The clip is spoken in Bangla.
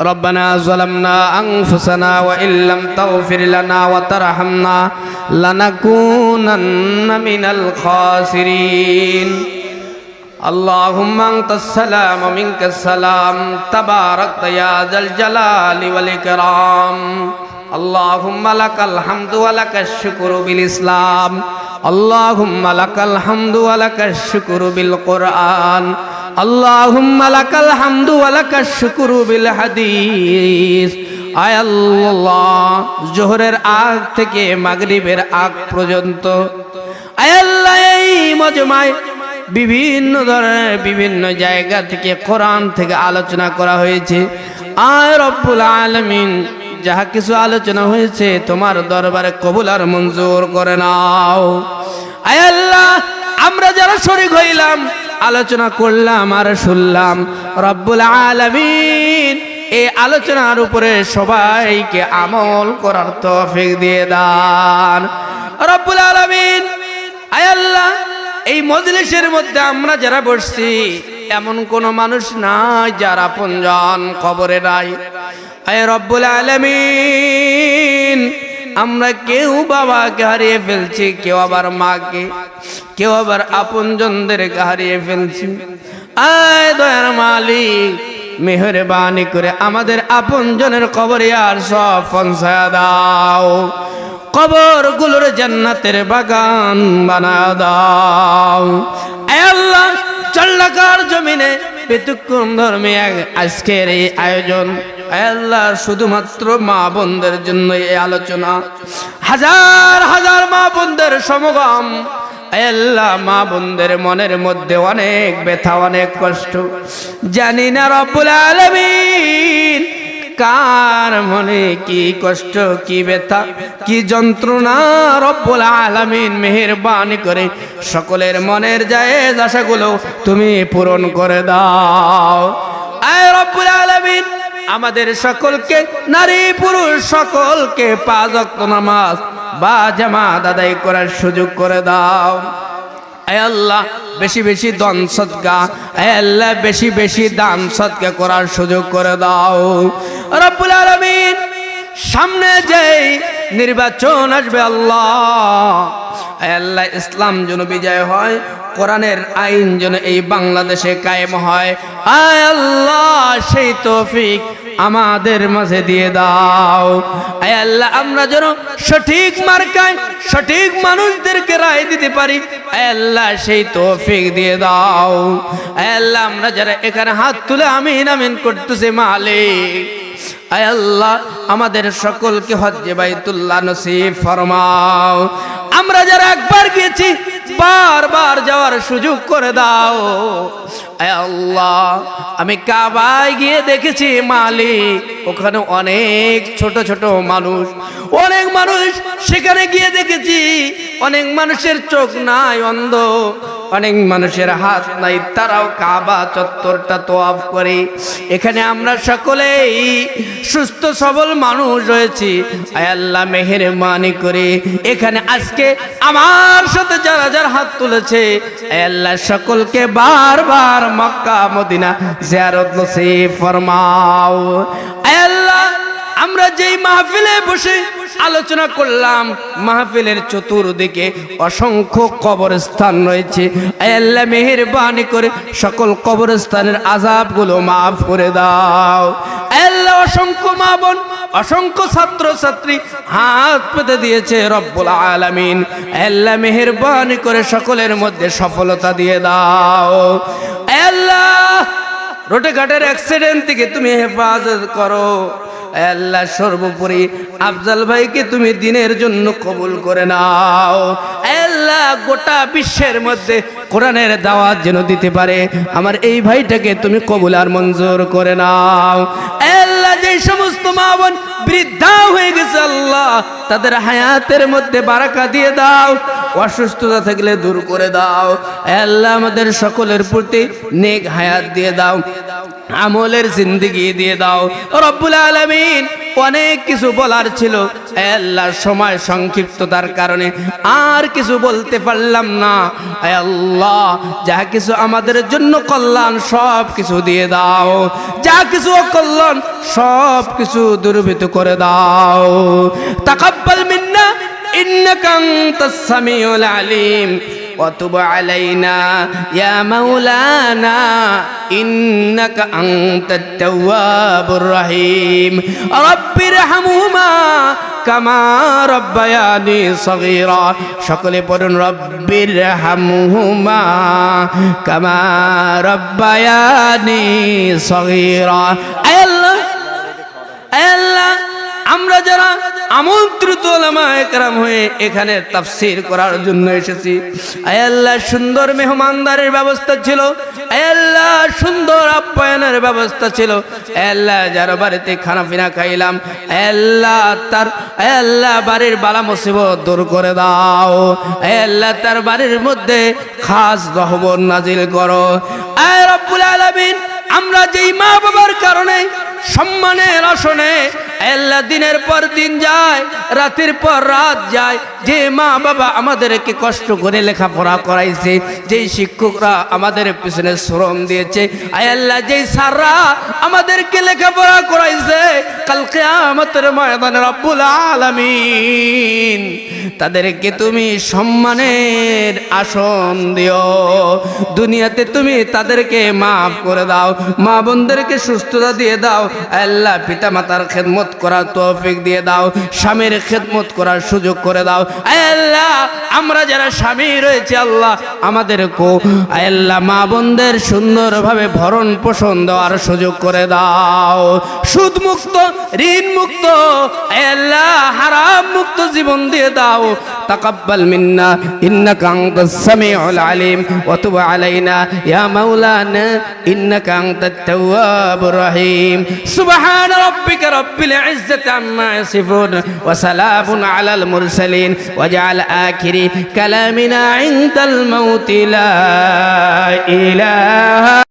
ربنا ظلمنا أنفسنا وإن لم تغفر لنا وترحمنا لنكونن من الخاسرين اللهم أنت السلام ومنك السلام تباركت يا ذا الجلال والإكرام اللهم لك الحمد ولك الشكر بالإسلام اللهم لك الحمد ولك الشكر بالقرآن বিল হাদিস। আল্লাহ, জোহরের আগ থেকে মাগরীবের আগ পর্যন্ত। এই বিভিন্ন ধরনের বিভিন্ন জায়গা থেকে কোরআন থেকে আলোচনা করা হয়েছে। আর রব্বুল যাহা কিছু আলোচনা হয়েছে তোমার দরবারে কবুল আর মঞ্জুর করে নাও। আয় আল্লাহ, আমরা যারা শরিক হইলাম আলোচনা করলাম আর শুনলাম, রব্বুল আলমিন, এই আলোচনার উপরে সবাইকে আমল করার তফিক দিয়ে দান। রব্বুল আলমিন, আয় আল্লাহ, এই মজলিসের মধ্যে আমরা যারা বসছি, এমন কোন মানুষ নাই যারা আপনজন খবরে নাই। আয় রব্বুল আলমিন আমরা কেউ বাবাকে হারিয়ে ফেলছি, কেউ আবার মাকে, কেউ আবার আপনজনদেরকে হারিয়ে ফেলছি। আয় দয়ার মালিক, মেহরবানি করে আমাদের আপনজনের কবরে আর সব পঞ্চায়া দাও। কবরগুলোর জান্নাতের বাগান বানা দাও। আল্লাহ, চল্লাকার জমিনে ব্যতিক্রম ধর্মে আজকের এই আয়োজন। আয় আল্লাহ, শুধুমাত্র মা বোনদের জন্য এই আলোচনা। হাজার হাজার মা বোনদের সমগম। আল্লাহ, মা বোনদের মনের মধ্যে অনেক ব্যথা, অনেক কষ্ট। জানি না রব্বুল আলামিন কার মনে কি কষ্ট, কি ব্যথা, কি যন্ত্রণা? রব্বুল আলামিন মেহেরবানি করে সকলের মনের যায় আশাগুলো তুমি পূরণ করে দাও। আয় রব্বুল আলামিন, আমাদের সকলকে, নারী পুরুষ সকলকে পাঁচ ওয়াক্ত নামাজ বা জামাত আদায় করার সুযোগ করে দাও। আয় আল্লাহ, বেশি বেশি দন সদকা আয় আল্লাহ, বেশি বেশি দান সদকা করার সুযোগ করে দাও। রব্বুল আলামিন, সামনে যেই নির্বাচন আসবে আল্লাহ। আল্লাহ, ইসলাম যেন বিজয় হয়, কোরআনের আইন যেন এই বাংলাদেশে কায়েম হয়। আয় আল্লাহ, সেই তৌফিক আমাদের মাঝে দিয়ে দাও। আয় আল্লাহ, আমরা যেন সঠিক মার্কায় সঠিক মানুষদেরকে রায় দিতে পারি। আয় আল্লাহ, সেই তৌফিক দিয়ে দাও। আয় আল্লাহ, আমরা যারা এখানে হাত তুলে আমিন আমিন করতেছে, মালিক। আল্লাহ, আমাদের সকলকে হজ্জে বাইতুল্লাহ নসিব ফরমাও। আমরা যারা একবার গিয়েছি, বারবার যাওয়ার সুযোগ করে দাও। আল্লাহ, আমি কাবায় গিয়ে দেখেছি মালিক, ওখানে অনেক ছোট ছোট মানুষ, অনেক মানুষ সেখানে গিয়ে দেখেছি, অনেক মানুষের চোখ নাই অন্ধ। অনেক মানুষের হাত নাই, তারাও কাবা চত্বরটা তোয়াফ করে। এখানে আমরা সকলেই সুস্থ, সবল মানুষ রয়েছি আল্লাহ, মেহেরবানি করে এখানে আজকে আমার সাথে যারা যারা হাত তুলেছে আল্লাহ, সকলকে বারবার মক্কা, মদিনা জিয়ারত নসিব ফরমাও। আল্লাহ, আমরা যেই মাহফিলে বসে আলোচনা করলাম মাহফিলের চতুর্দিকে অসংখ্য কবরস্থান রয়েছে। আল্লাহ মেহেরবানি করে সকল কবরস্থানের আজাবগুলো মাফ করে দাও। আল্লাহ অসংখ্য মা বোন, অসংখ্য ছাত্র ছাত্রী হাত পেতে দিয়েছে রব্বুল আলামিন। আল্লাহ মেহেরবানি করে সকলের মধ্যে সফলতা দিয়ে দাও। আল্লাহ রোটে ঘাটের অ্যাক্সিডেন্ট থেকে তুমি হেফাজত করো। আল্লাহ, সর্বোপরি আফজাল ভাইকে তুমি দিনের জন্য কবুল করে নাও। আল্লাহ, গোটা বিশ্বের মধ্যে কোরআনের দাওয়াত যেন দিতে পারে। আমার এই ভাইটাকে তুমি কবুল আর মঞ্জুর করে নাও। আল্লাহ, যে সমস্ত মা বোন বৃদ্ধা হয়ে গেছে, আল্লাহ, তাদের হায়াতের মধ্যে বারাকা দিয়ে দাও, অসুস্থতা থাকলে দূর করে দাও। আল্লাহ, আমাদের সকলের প্রতি নেক হায়াত দিয়ে দাও। আমলের জিন্দিগি দিয়ে দাও। রব্বুল আলমিন অনেক কিছু বলার ছিল। আল্লাহ সময় সংক্ষিপ্ততার কারণে আর কিছু বলতে পারলাম না। আল্লাহ, যা কিছু আমাদের জন্য কল্যাণ, সব কিছু দিয়ে দাও। যা কিছু অকল্যাণ, সব কিছু দুর্বৃত করে দাও। তাকাব্বাল মিন্না ইন্নাকান্তাস সামিউল আলিম। وتب علينا يا مولانا إنك أنت التواب الرحيم رب ارحمهما كما ربياني صغيرا সকলে পড়ুন রব্বির হামহুমা কামা রব্বায়ানি সগীরা আয় আল্লাহ আয় আল্লাহ আমরা যারা আমন্ত্রিত হয়ে এখানে তাফসির করার জন্য এসেছি। আয় আল্লাহ, সুন্দর মেহমানদারের ব্যবস্থা ছিল। আয় আল্লাহ, সুন্দর আপ্যায়নের ব্যবস্থা ছিল। আয় আল্লাহ, যার বাড়িতে খানা পিনা খাইলাম, আয় আল্লাহ তার, আয় আল্লাহ বাড়ির বালা মুসিবত দূর করে দাও। আয় আল্লাহ তার বাড়ির মধ্যে খাস রহবর নাজিল করো। আয় রব্বুল আলামিন, আমরা যেই মা বাবার কারণে সম্মানের আসনে আল্লাহ দিনের পর দিন যায়, রাতের পর রাত যায়। যে মা বাবা আমাদেরকে কষ্ট করে লেখাপড়া করাইছে, যেই শিক্ষকরা আমাদের পিছনে শ্রম দিয়েছে আল্লাহ, যেই সাররা আমাদেরকে লেখাপড়া করাইছে কালকে আমাদের ময়দানে রব্বুল আলামিন, তাদেরকে তুমি সম্মানের আসন দিও। দুনিয়াতে তুমি তাদেরকে মাফ করে দাও, মা বোনদেরকে সুস্থতা দিয়ে দাও, আল্লাহ পিতা মাতার খেদমত করার তৌফিক দিয়ে দাও, স্বামীর খেদমত করার সুযোগ করে দাও। আল্লাহ, আমরা যারা স্বামী রয়েছে আল্লাহ, আমাদেরকেও আল্লাহ মা বোনদের সুন্দরভাবে ভরণ পোষণ দেওয়ার সুযোগ করে দাও। সুদ মুক্ত ঋণ মুক্ত আল্লাহ হারাম মুক্ত জীবন দিয়ে দাও। تقبل منا. إنك أنت السميع العليم. وتب علينا. يا مولانا إنك أنت التواب الرحيم. سبحان ربك رب العزة عما يصفون. وسلام على المرسلين. واجعل آخر كلامنا عند الموت. لا إله